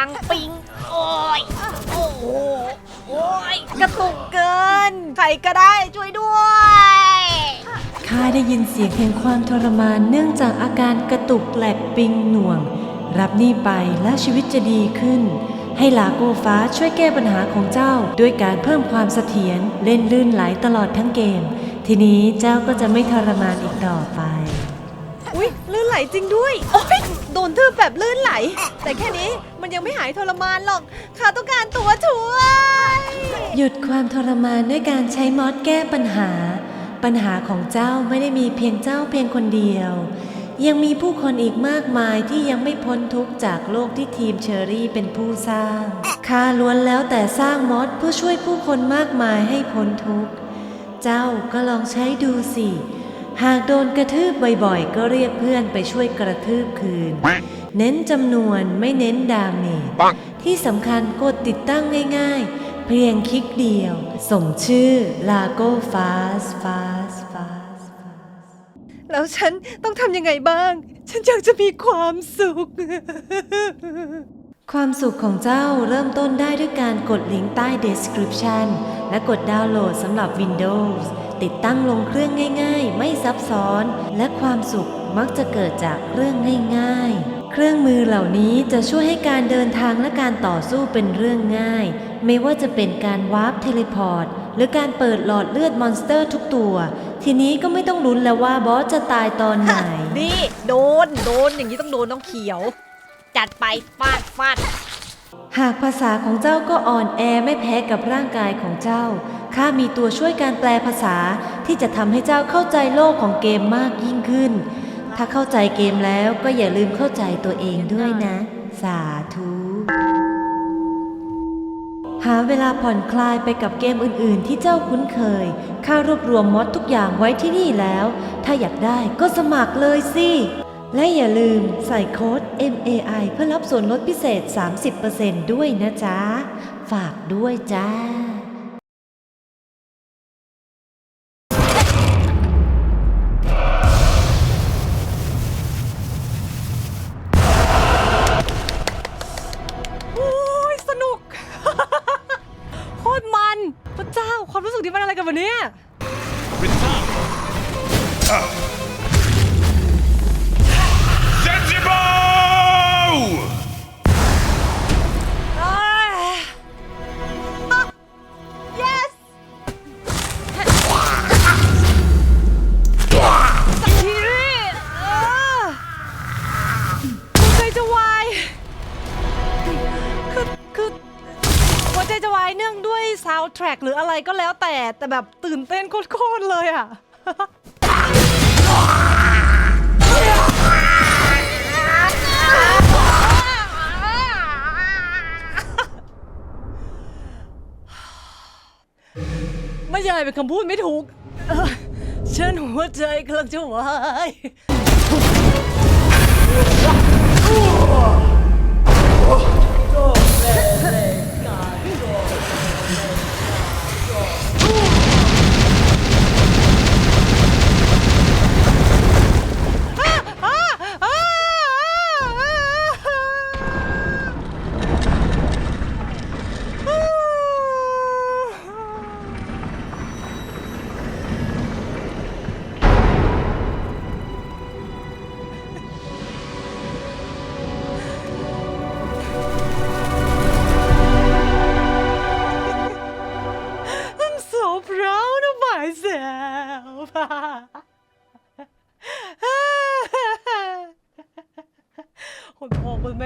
างปิง โอ้ย โอ้โหโอ้ย กระตุกเกิน ใครก็ได้ช่วยด้วย ข้าได้ยินเสียงแห่งความทรมานเนื่องจากอาการกระตุกแหลกปิงหน่วง รับนี่ไปและชีวิตจะดีขึ้น ให้ลาโกฟ้าช่วยแก้ปัญหาของเจ้า ด้วยการเพิ่มความเสถียรเล่นลื่นไหลตลอดทั้งเกม ทีนี้เจ้าก็จะไม่ทรมานอีกต่อไป อุ้ยลื่นไหลจริงด้วย โอ้ยโดนทืบแบบลื่นไหล แต่แค่นี้มันยังไม่หายทรมานหรอกข้าต้องการตัวช่วย หยุดความทรมานด้วยการใช้มอสแก้ปัญหา ปัญหาของเจ้าไม่ได้มีเพียงเจ้าเพียงคนเดียว ยังมีผู้คนอีกมากมายที่ยังไม่พ้นทุกข์จากโลกที่ทีมเชอรี่เป็นผู้สร้างข้าล้วนแล้วแต่สร้างมอสเพื่อช่วยผู้คนมากมายให้พ้นทุกข์ เจ้าก็ลองใช้ดูสิ หากโดนกระทืบบ่อยๆ ก็เรียกเพื่อนไปช่วยกระทืบคืน เน้นจำนวนไม่เน้นดาเมจที่สำคัญกดติดตั้งง่ายๆ เพียงคลิกเดียวส่งชื่อ Lago Fast Fast Fast Fast แล้วฉันต้องทำยังไงบ้าง ฉันอยากจะมีความสุข ความสุขของเจ้าเริ่มต้นได้ด้วยการกดลิงก์ใต้ description และกดดาวน์โหลดสำหรับ Windows ติดตั้งลงเครื่องง่ายๆ ไม่ซับซ้อน และความสุขมักจะเกิดจากเครื่องง่ายๆ เครื่องมือเหล่านี้จะช่วยให้การเดินทางและการต่อสู้เป็นเรื่องง่าย ไม่ว่าจะเป็นการวาร์ปเทเลพอร์ตหรือการเปิดหลอดเลือดมอนสเตอร์ทุกตัว ทีนี้ก็ไม่ต้องลุ้นแล้วว่าบอสจะตายตอนไหน นี่ โดน โดนอย่างนี้ต้องโดนน้องเขียว จัดไปฟาดฟาด หากภาษาของเจ้าก็อ่อนแอไม่แพ้กับร่างกายของเจ้า ข้ามีตัวช่วยการแปลภาษาที่จะทำให้เจ้าเข้าใจโลกของเกมมากยิ่งขึ้น ถ้าเข้าใจเกมแล้วก็อย่าลืมเข้าใจตัวเองด้วยนะ สาธุ หาเวลาผ่อนคลายไปกับเกมอื่น ๆ ที่เจ้าคุ้นเคย ข้ารวบรวมมอดทุกอย่างไว้ที่นี่แล้ว ถ้าอยากได้ก็สมัครเลยสิ และอย่าลืมใส่โค้ด MAI เพื่อรับส่วนลดพิเศษ 30%ด้วยนะจ๊ะ ฝากด้วยจ้าโอ้ยสนุก โคตรมัน พระเจ้าความรู้สึกนี้มันอะไรกันวะเนี่ย Sensible! แทร็กหรืออะไรก็แล้วแต่แต่แบบตื่นเต้นโคตรๆเลยอะ ไม่ใช่เป็นคำพูดไม่ถูกเอ่อฉันหัวใจกำลังจะวาย myself คนพ่อคนแ